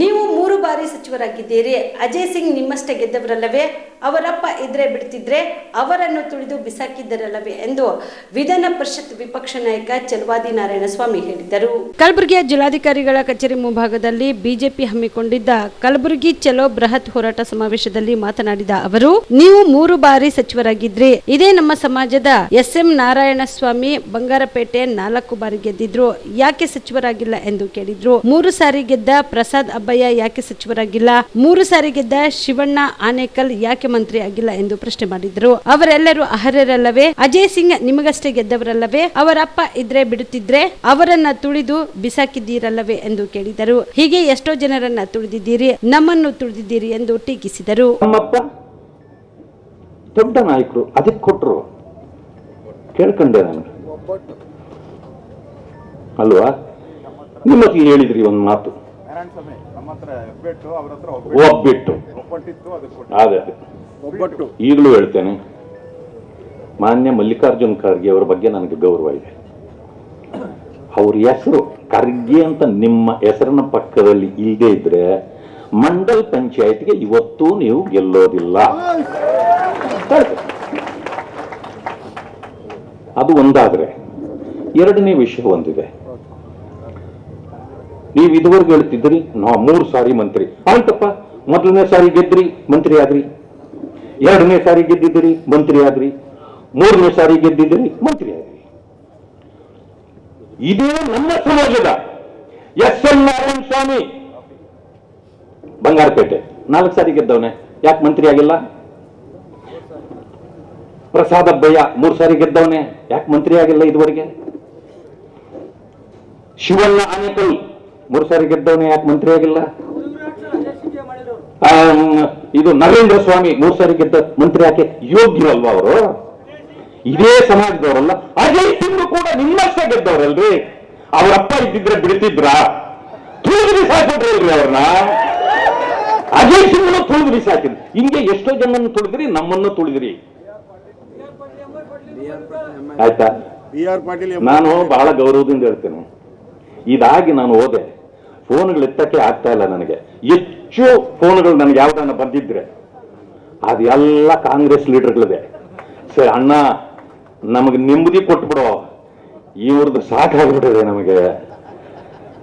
ನೀವು ಮೂರು ಬಾರಿ ಸಚಿವರಾಗಿದ್ದೀರಿ. ಅಜಯ್ ಸಿಂಗ್ ನಿಮ್ಮಷ್ಟೇ ಗೆದ್ದವರಲ್ಲವೇ? ಅವರಪ್ಪ ಇದ್ರೆ ಬಿಡ್ತಿದ್ರೆ ಅವರನ್ನು ತುಳಿದು ಬಿಸಾಕಿದ್ದರಲ್ಲವೇ ಎಂದು ವಿಧಾನ ಪರಿಷತ್ ವಿಪಕ್ಷ ನಾಯಕ ಚಲವಾದಿ ನಾರಾಯಣಸ್ವಾಮಿ ಹೇಳಿದರು ಕಲಬುರಗಿಯ ಜಿಲ್ಲಾಧಿಕಾರಿಗಳ ಕಚೇರಿ ಮುಂಭಾಗದಲ್ಲಿ ಬಿಜೆಪಿ ಹಮ್ಮಿಕೊಂಡಿದ್ದ ಕಲಬುರಗಿ ಚಲೋ ಬೃಹತ್ ಹೋರಾಟ ಸಮಾವೇಶದಲ್ಲಿ ಮಾತನಾಡಿದ ಅವರು, ನೀವು ಮೂರು ಬಾರಿ ಸಚಿವರಾಗಿದ್ರಿ ಇದೇ ನಮ್ಮ ಸಮಾಜದ ಎಸ್ ಎಂ ನಾರಾಯಣಸ್ವಾಮಿ ಬಂಗಾರಪೇಟೆ ನಾಲ್ಕು ಬಾರಿ ಗೆದ್ದಿದ್ರು, ಯಾಕೆ ಸಚಿವರಾಗಿಲ್ಲ ಎಂದು ಕೇಳಿದ್ರು. ಮೂರು ಸಾರಿ ಗೆದ್ದ ಪ್ರಸಾದ್ ಅಬ್ಬಯ್ಯ ಯಾಕೆ ಸಚಿವರಾಗಿಲ್ಲ? ಮೂರು ಸಾರಿ ಗೆದ್ದ ಶಿವಣ್ಣ ಆನೇಕಲ್ ಯಾಕೆ ಮಂತ್ರಿ ಆಗಿಲ್ಲ ಎಂದು ಪ್ರಶ್ನೆ ಮಾಡಿದ್ರು. ಅವರೆಲ್ಲರೂ ಅರ್ಹರಲ್ಲವೇ? ಅಜಯ್ ಸಿಂಗ್ ನಿಮಗಷ್ಟೇ ಗೆದ್ದವರಲ್ಲವೇ? ಅವರಪ್ಪ ಇದ್ರೆ ಬಿಡುತ್ತಿದ್ರೆ ಅವರನ್ನ ತುಳಿದು ಬಿಸಾಕಿದ್ದೀರಲ್ಲವೇ ಎಂದು ಕೇಳಿದರು. ಹೀಗೆ ಎಷ್ಟೋ ಜನರನ್ನ ತುಳಿದಿದ್ದೀರಿ ನಮ್ಮನ್ನು ತುಳಿದಿದ್ದೀರಿ ಎಂದು ಟೀಕಿಸಿದರು. ನಮ್ಮಪ್ಪ ದೊಡ್ಡ ನಾಯಕರು ಅದಕ್ಕೆ ಕೊಟ್ಟರು ಕೇಳ್ಕೊಂಡೆ ನಾನು. ಅಲ್ವಾ? ನಿಮ್ಮ ಹತ್ರ ಹೇಳಿದ್ರಿ ಒಂದು ಮಾತು. ಒಬ್ಬಿಟ್ಟು ಅದೇ ಅದೇ. ಒಬ್ಬಟ್ಟು. ಈಗಲೂ ಹೇಳ್ತೇನೆ, ಮಾನ್ಯ ಮಲ್ಲಿಕಾರ್ಜುನ್ ಖರ್ಗೆ ಅವರ ಬಗ್ಗೆ ನನಗೆ ಗೌರವ ಇದೆ. ಅವ್ರ ಹೆಸರು ಖರ್ಗೆ ಅಂತ ನಿಮ್ಮ ಹೆಸರಿನ ಪಕ್ಕದಲ್ಲಿ ಇಲ್ಲದೆ ಇದ್ರೆ ಮಂಡಲ್ ಪಂಚಾಯತ್ಗೆ ಇವತ್ತು ನೀವು ಗೆಲ್ಲೋದಿಲ್ಲ. ಅದು ಒಂದಾದ್ರೆ, ಎರಡನೇ ವಿಷಯ ಒಂದಿದೆ. ನೀವು ಇದುವರೆಗೂ ಹೇಳ್ತಿದ್ರಿ ನಾ ಮೂರು ಸಾರಿ ಮಂತ್ರಿ. ಆಯ್ತಪ್ಪ, ಮೊದಲನೇ ಸಾರಿ ಗೆದ್ರಿ, ಮಂತ್ರಿ ಆದ್ರಿ. ಎರಡನೇ ಸಾರಿ ಗೆದ್ದಿದ್ದೀರಿ ಮಂತ್ರಿ ಆದ್ರಿ. ಮೂರನೇ ಸಾರಿ ಗೆದ್ದಿದ್ದೀರಿ ಮಂತ್ರಿ ಆದ್ರಿ. ಇದೇ ನಮ್ಮ ಸಮಾಜದ ಎಸ್ ಎನ್ ನಾರಾಯಣ ಸ್ವಾಮಿ. ಬಂಗಾರಪೇಟೆ. ನಾಲ್ಕು ಸಾರಿ ಗೆದ್ದವನೆ. ಯಾಕೆ ಮಂತ್ರಿ ಆಗಿಲ್ಲ? ಪ್ರಸಾದ ಅಬ್ಬಯ್ಯ ಮೂರು ಸಾರಿ ಗೆದ್ದವನೆ. ಯಾಕೆ ಮಂತ್ರಿ ಆಗಿಲ್ಲ ಇದುವರೆಗೆ? ಶಿವಣ್ಣ ಆನೇಕಲ್ ಮೂರು ಸಾರಿ ಗೆದ್ದವನೇ. ಯಾಕೆ ಮಂತ್ರಿ ಆಗಿಲ್ಲ? ಇದು ನರೇಂದ್ರ ಸ್ವಾಮಿ ಮೂರು ಮಂತ್ರಿ ಯಾಕೆ? ಯೋಗ್ಯರಲ್ವಾ ಅವರು? ಇದೇ ಸಮಾಜದವರಲ್ಲ. ಅಜಯ್ ಸಿಂಗ್ ಕೂಡ ನಿಮ್ಮಷ್ಟೇ ಗೆದ್ದವರಲ್ರಿ. ಅವರಪ್ಪ ಇದ್ದಿದ್ರೆ ಬಿಡ್ತಿದ್ರ? ತುಳಿದು ಬಿಸಾಕಿದ್ರಲ್ರಿ ಅವ್ರನ್ನ. ಅಜಯ್ ಸಿಂಗ್ನು ತುಳಿದು ಬಿಸಾಕಿದ್ರು ಹಿಂಗೆ ಎಷ್ಟೋ ಜನನ್ನು ತುಳಿದ್ರಿ, ನಮ್ಮನ್ನು ತುಳಿದ್ರಿ. ಆಯ್ತಾ? ನಾನು ಬಹಳ ಗೌರವದಿಂದ ಹೇಳ್ತೇನೆ. ಇದಾಗಿ ನಾನು ಹೋದೆ. ಫೋನ್ಗಳು ಎತ್ತಕ್ಕೆ ಆಗ್ತಾ ಇಲ್ಲ ನನಗೆ. ಹೆಚ್ಚು ಫೋನ್ಗಳು ನನಗೆ ಯಾವ್ದನ್ನ ಬಂದಿದ್ರೆ ಅದೆಲ್ಲ ಕಾಂಗ್ರೆಸ್ ಲೀಡರ್ಗಳಿದೆ. ಸರಿ, ಅಣ್ಣ, ನಮಗೆ ನೆಮ್ಮದಿ ಕೊಟ್ಬಿಡು. ಇವ್ರದ್ದು ಸಾಕಾಗ್ಬಿಟ್ಟಿದೆ ನಮಗೆ.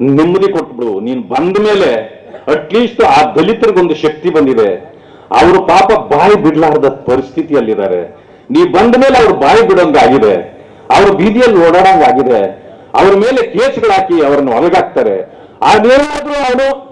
ನೆಮ್ಮದಿ ಕೊಟ್ಬಿಡು. ನೀನು ಬಂದ ಮೇಲೆ ಅಟ್ಲೀಸ್ಟ್ ಆ ದಲಿತರಿಗೊಂದು ಶಕ್ತಿ ಬಂದಿದೆ. ಅವರು ಪಾಪ ಬಾಯಿ ಬಿಡಲಾರ್ದ ಪರಿಸ್ಥಿತಿಯಲ್ಲಿದ್ದಾರೆ. ನೀ ಬಂದ ಮೇಲೆ ಅವ್ರು ಬಾಯಿ ಬಿಡೋಂಗಾಗಿದೆ ಅವ್ರ ಬೀದಿಯಲ್ಲಿ ಓಡಾಡೋಂಗಾಗಿದೆ ಅವ್ರ ಮೇಲೆ ಕೇಸ್ಗಳಾಕಿ ಹಾಕಿ ಒಳಗಾಗ್ತಾರೆ ಅದೇನಾದ್ರೂ ಅವನು